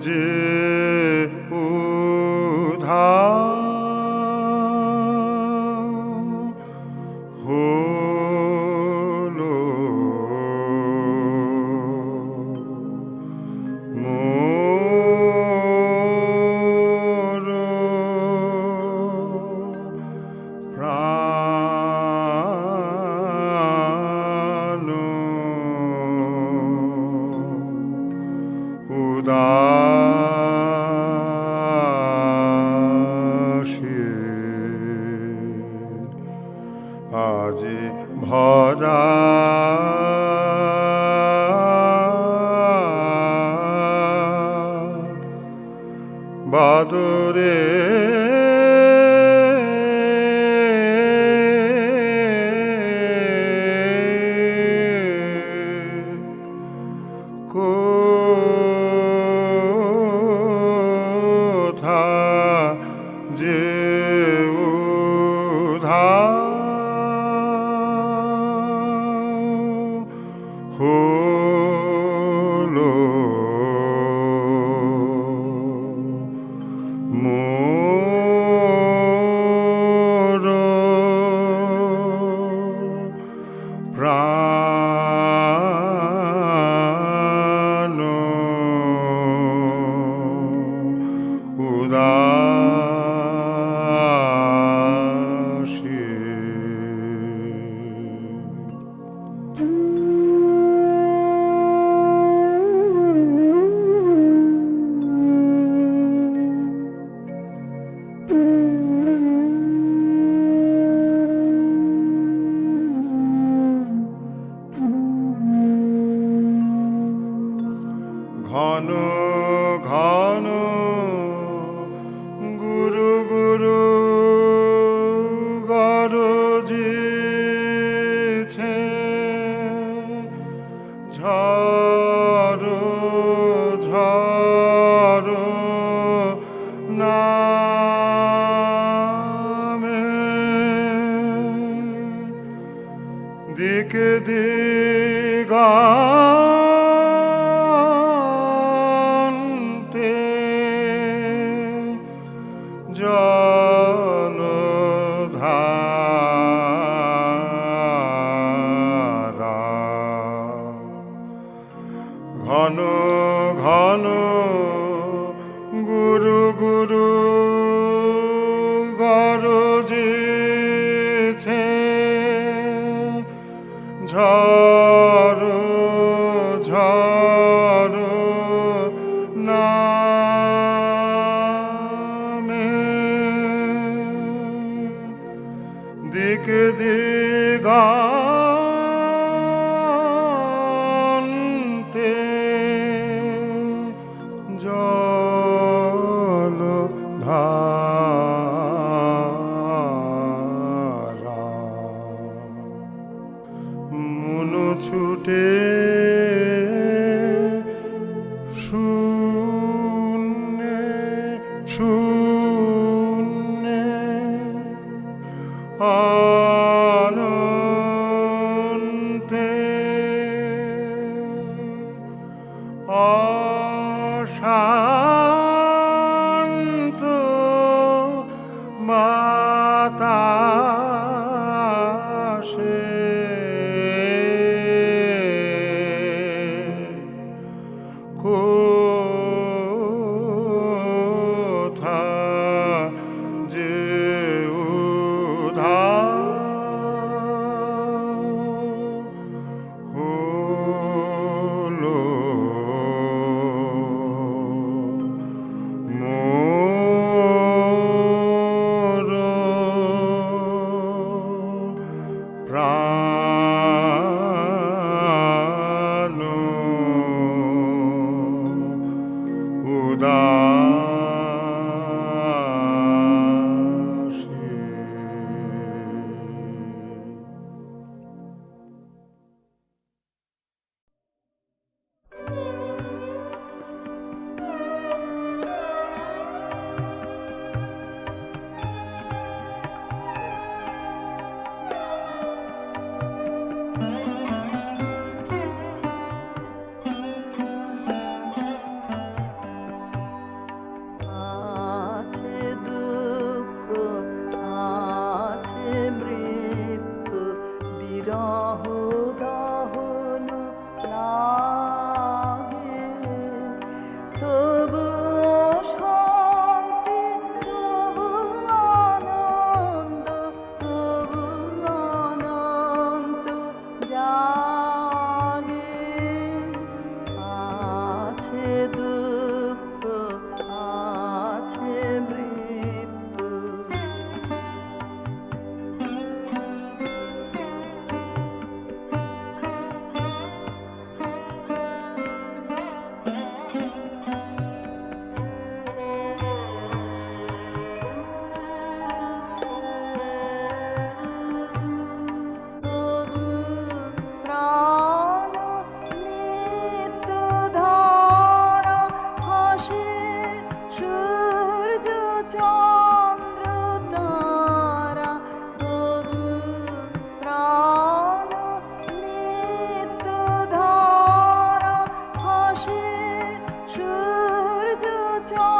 acı আজি ভরা বাদরে No. 자. 내가. প্রাণ Joy!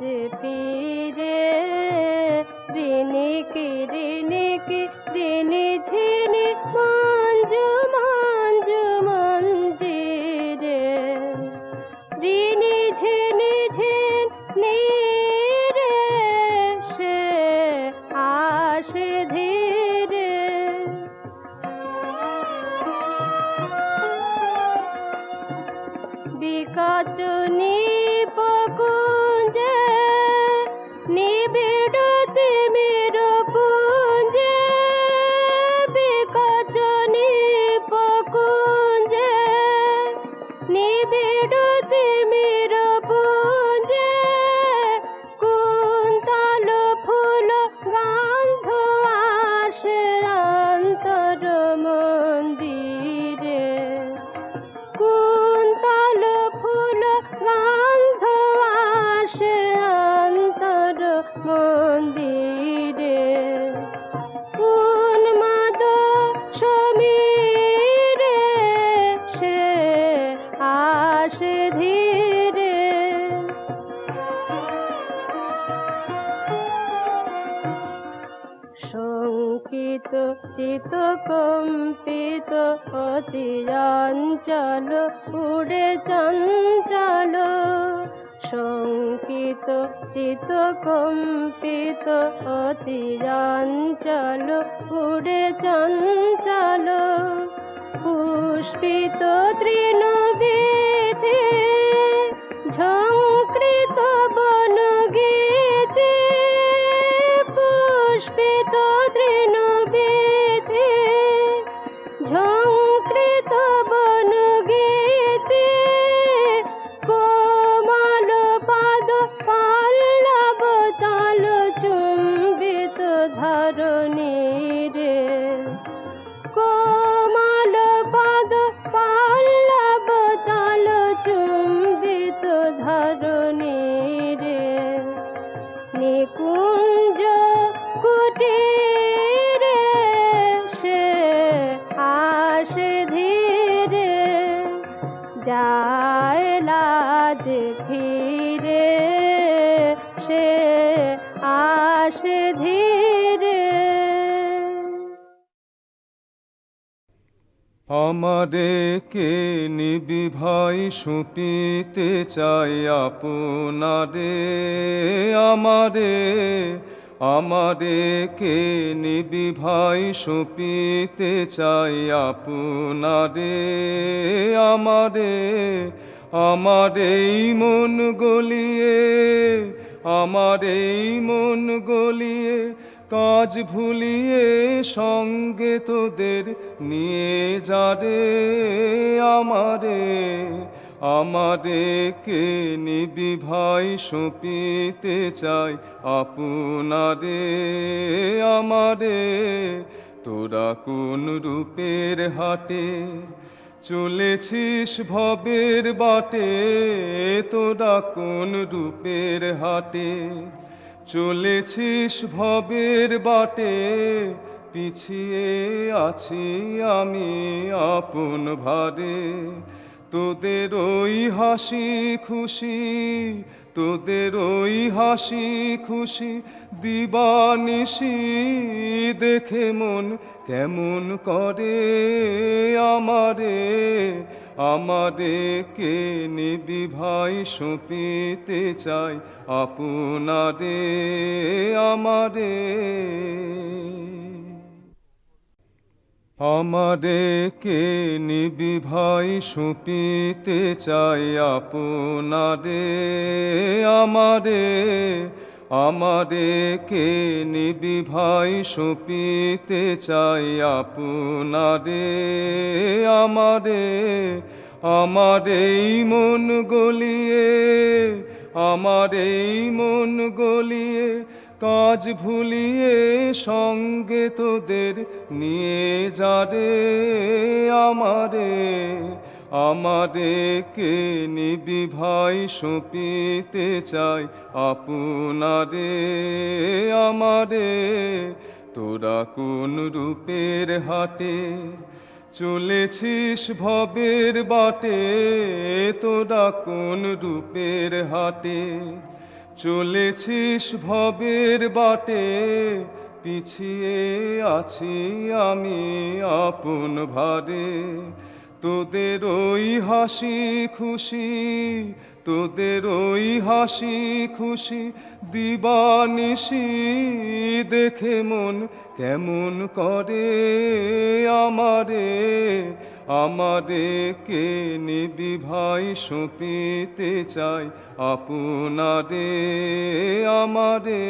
পেয়ে চিত কম্পিত অতি চঞ্চল, উড়ে চঞ্চল। শঙ্কিত, চিত, কম্পিত অতি চঞ্চল, উড়ে চঞ্চল। পুষ্পিত তৃণবীথি লাজ ধীরে সে আসে ধীরে। আমাদেরকে নিবি ভাই সুপিতে চাই আপনারে? আমারে আমাদেরকে নিবি ভাই সুপিতে চাই আপনারে? আমারে আমার এই মন গলিয়ে, আমার এই মন গলিয়ে কাজ ভুলিয়ে সঙ্গে তোদের নিয়ে যারে আমারে আমারে কে নিবি ভাই সপিতে চাই আপনারে, আমারে, তোরা কোন রূপের হাটে চলেছিস ভবের বাটে তোরা কোন রূপের হাটে। চলেছিস ভবের বাটে, পিছিয়ে আছি আমি আপন ভারে। তোদের ওই হাসি খুশি তোদের ওই হাসি খুশি দিবানিসি দেখে মন কেমন করে আমারে আমারে কে নিবি ভাই সপিতে চাই আপনারে, আমারে। আমারে কে নিবি ভাই সুপিতে চাই আপনারে আমারে আমারে কে নিবি ভাই সুপিতে চাই আপনারে আমারে আমার এই মন গলিয়ে আমার এই মন গলিয়ে কাজ ভুলিয়ে সঙ্গে তোদের নিয়ে যারে আমারে আমারে কে নিবি ভাই সপিতে চাই আপনারে, আমারে তোরা কোন রূপের হাটে চলেছিস ভবের বাটে, তোরা কোন রূপের হাটে চলেছিস ভবের বাটে, পিছিয়ে আছি আমি আপন ভারে। তোদের ওই হাসি খুশি, তোদের ওই হাসি খুশি দিবানিসি দেখে মন কেমন করে আমারে। আমারে কে নিবি ভাই সপিতে চাই আপনারে আমারে